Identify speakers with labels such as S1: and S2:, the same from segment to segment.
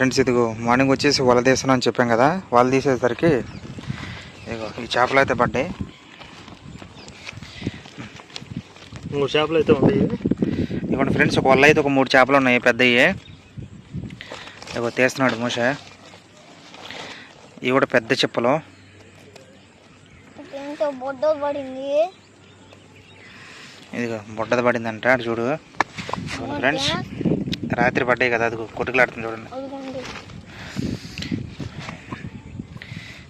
S1: Friends ఇదిగో morning వచ్చేసి వల తీస్తున్నాను అని చెప్పాం కదా వల తీసేసరికి ఇదిగో ఈ చేపలు అయితే పడ్డాయి.
S2: మూడు చేపలు అయితే ఉన్నాయి
S1: ఇదిగోండి ఫ్రెండ్స్ ఒక వల్ల అయితే ఒక మూడు చేపలు ఉన్నాయి పెద్దవి ఇదిగో తీస్తున్నాడు మూస. ఇవి కూడా పెద్ద చెప్పలు.
S3: ఎంతో బొడ్డ పడింది?
S1: ఇదిగో బుడ్డది పడిందంట అటు చూడు. ఫ్రెండ్స్ రాత్రి పడ్డాయి కదా అది కొట్టుకులాడుతుంది చూడండి
S3: అదిగోండి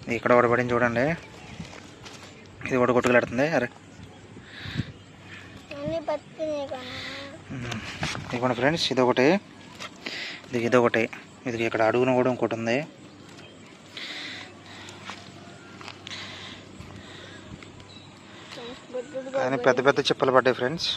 S1: ఇది ఇక్కడ ఒకటి పడింది చూడండి. ఇది కూడా కొట్టుకులాడుతుంది అరే. ఇదిగోండి ఫ్రెండ్స్ ఇది ఒకటి ఇది ఇది ఒకటి ఇది ఇక్కడ అడుగున కూడా ఇంకోటి ఉంది. కానీ పెద్ద పెద్ద చెప్పలు పడ్డాయి ఫ్రెండ్స్.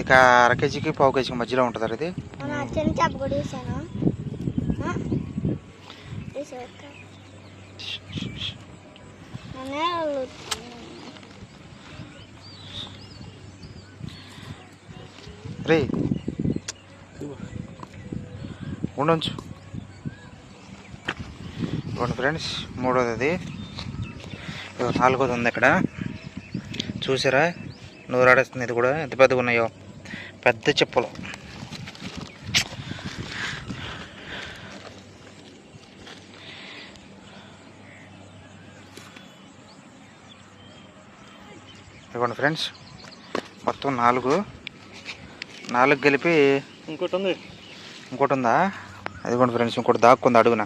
S1: ఇది అర కేజీకి పావు కేజీకి మధ్యలో ఉంటుంది ఇది?
S3: మన చిన్న చేప కూడా వేసాను? వేసేస్తా నేలలు
S1: రే. ఉండొచ్చు ఫ్రెండ్స్ మూడోది అది నాలుగోది ఉంది ఇక్కడ. చూసారా? నూరాడేస్తుంది ఇది కూడా. ఎంత పెద్దగా ఉన్నాయో పెద్ద చెప్పులు. ఇవ్వండి ఫ్రెండ్స్ మొత్తం నాలుగు. నాలుగు కలిపి
S2: ఇంకోటి ఉంది
S1: ఇంకోటి ఉందా అది కూడా ఫ్రెండ్స్ ఇంకోటి దాక్కుంది అడుగున.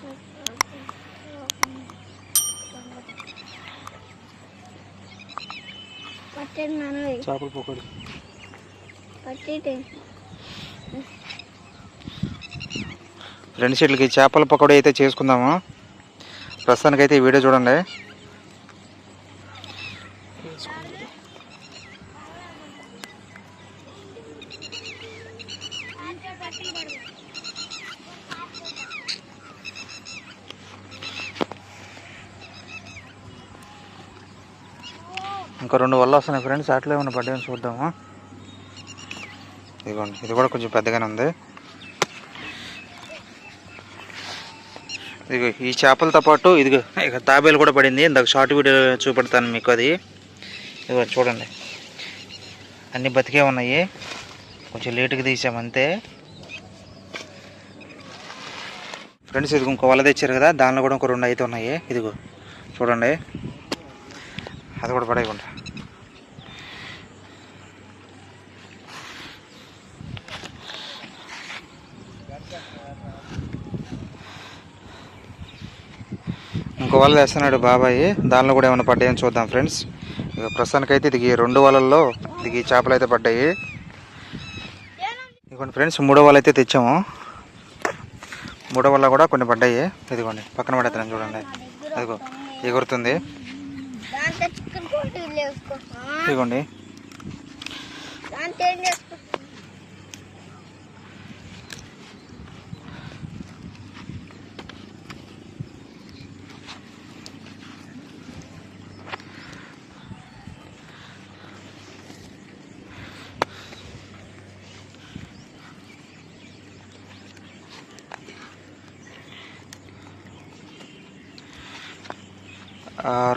S3: పట్టండి
S2: చేపల పకోడి.
S3: పట్టి
S1: ఫ్రెండ్స్ వీటికి చేపల పకోడీ అయితే చేసుకుందాము? ప్రస్తుతానికి అయితే ఈ వీడియో చూడండి. ఇంకా రెండు వల్ల వస్తున్నాయి ఫ్రెండ్స్ అట్లా ఏమైనా పడ్డాయని చూద్దాము. ఇదిగోండి ఇది కూడా కొంచెం పెద్దగానే ఉంది. ఇదిగో ఈ చేపలతో పాటు ఇదిగో ఇక తాబేలు కూడా పడింది. ఇందాక షార్ట్ వీడియో చూపెడతాను మీకు అది. ఇదిగో చూడండి. అన్నీ బతికే ఉన్నాయి. కొంచెం లేటుగా తీసామంతే ఫ్రెండ్స్ ఇదిగో ఇంకో వల తెచ్చారు కదా దానిలో కూడా ఇంకో రెండు అయితే ఉన్నాయి. ఇదిగో చూడండి. అది కూడా పడేయకుండా. ఇంకో వల వేస్తున్నాడు బాబాయి. దానిలో కూడా ఏమైనా పడ్డాయని చూద్దాం ఫ్రెండ్స్. ఇక ప్రస్తుతానికైతే ఇది రెండు వలల్లో ఇది చేపలు అయితే పడ్డాయి. ఇదిగోండి ఫ్రెండ్స్ మూడో వల అయితే తెచ్చాము. మూడో వల్ల కూడా కొన్ని పడ్డాయి. ఇదిగోండి పక్కన పడేస్తున్నాను చూడండి. అదిగో ఎగురుతుంది. ఇదిగోండి.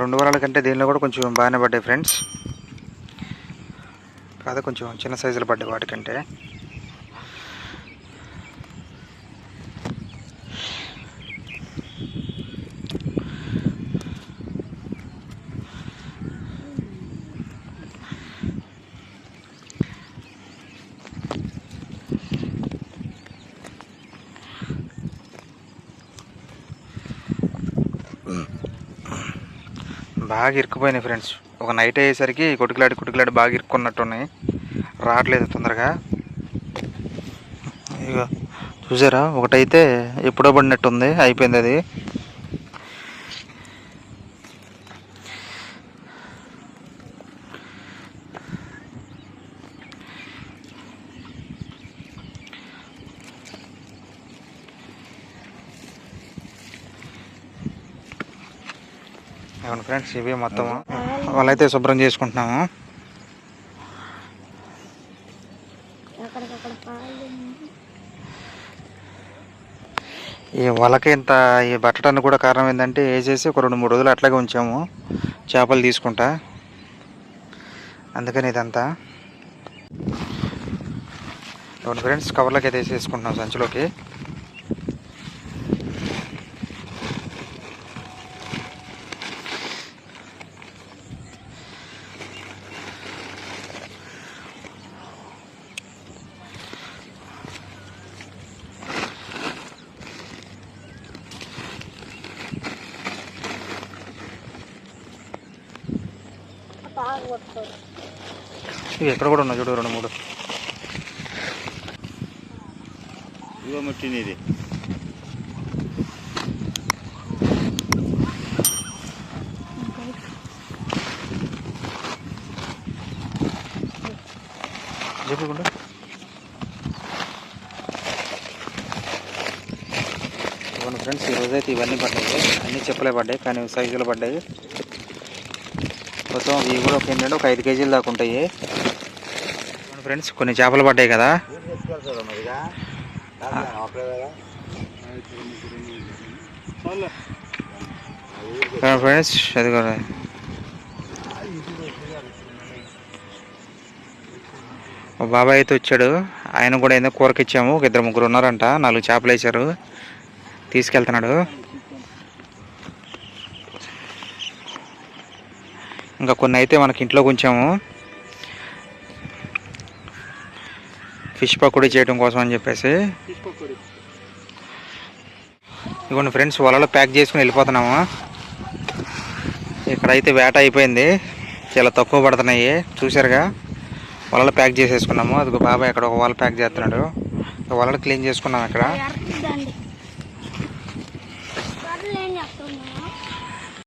S1: రెండు వారాల కంటే దీనిలో కూడా కొంచెం బాగానే పడ్డాయి ఫ్రెండ్స్. కాదు కొంచెం చిన్న సైజులో పడ్డాయి వాటికంటే. బాగా ఇరుక్కుపోయినాయి ఫ్రెండ్స్ ఒక నైట్ అయ్యేసరికి కొట్టుకులాడి కొట్టుకులాడి బాగా ఇరుక్కున్నట్టు ఉన్నాయి రావట్లేదు తొందరగా. ఇక చూసారా? ఒకటైతే ఎప్పుడో పడినట్టుంది. అయిపోయింది అది. అవును ఫ్రెండ్స్ ఇవి మొత్తం వాళ్ళైతే శుభ్రం చేసుకుంటున్నాము. ఈ వలకి ఇంత ఈ బట్టడానికి కూడా కారణం ఏంటంటే వేసేసి ఒక రెండు మూడు రోజులు అట్లాగే ఉంచాము చేపలు తీసుకుంటా. అందుకని ఇదంతా. ఫ్రెండ్స్ కవర్లోకి అయితే వేసేసుకుంటున్నాం సంచిలోకి. ఇవి ఎక్కడ కూడా ఉన్నాయి చూడు రెండు మూడు.
S2: ముట్టింది ఇది.
S1: చెప్పుకుంటా ఇవ్వండి ఫ్రెండ్స్ ఈరోజు అయితే ఇవన్నీ పడ్డాయి. అన్నీ చెప్పులే పడ్డాయి కానీ సైజులు పడ్డాయి. మొత్తం ఇవి కూడా ఒక ఏంటంటే ఒక ఐదు కేజీలు దాకా ఉంటాయి. ఫ్రెండ్స్ కొన్ని చేపలు పడ్డాయి కదా. ఫ్రెండ్స్ అది కూడా బాబాయ్ అయితే వచ్చాడు. ఆయన కూడా ఏదో కూరకి ఇచ్చాము ఒక ఇద్దరు ముగ్గురు ఉన్నారంట. నాలుగు చేపలు వేసారు తీసుకెళ్తున్నాడు. ఇంకా కొన్ని అయితే మనకి ఇంట్లో ఉంచాము ఫిష్ పకోడీ చేయడం కోసం అని చెప్పేసి.
S2: తీసుకోకూడదు
S1: ఇదిగోండి ఫ్రెండ్స్ వలలో ప్యాక్ చేసుకుని వెళ్ళిపోతున్నాము. ఇక్కడైతే వేట అయిపోయింది. చాలా తక్కువ పడుతున్నాయి. చూసారుగా వలలు ప్యాక్ చేసేసుకున్నాము. అదిగో బాబాయ్ అక్కడ ఒక వల ప్యాక్ చేస్తున్నాడు. వలలు క్లీన్ చేసుకున్నాం ఇక్కడ.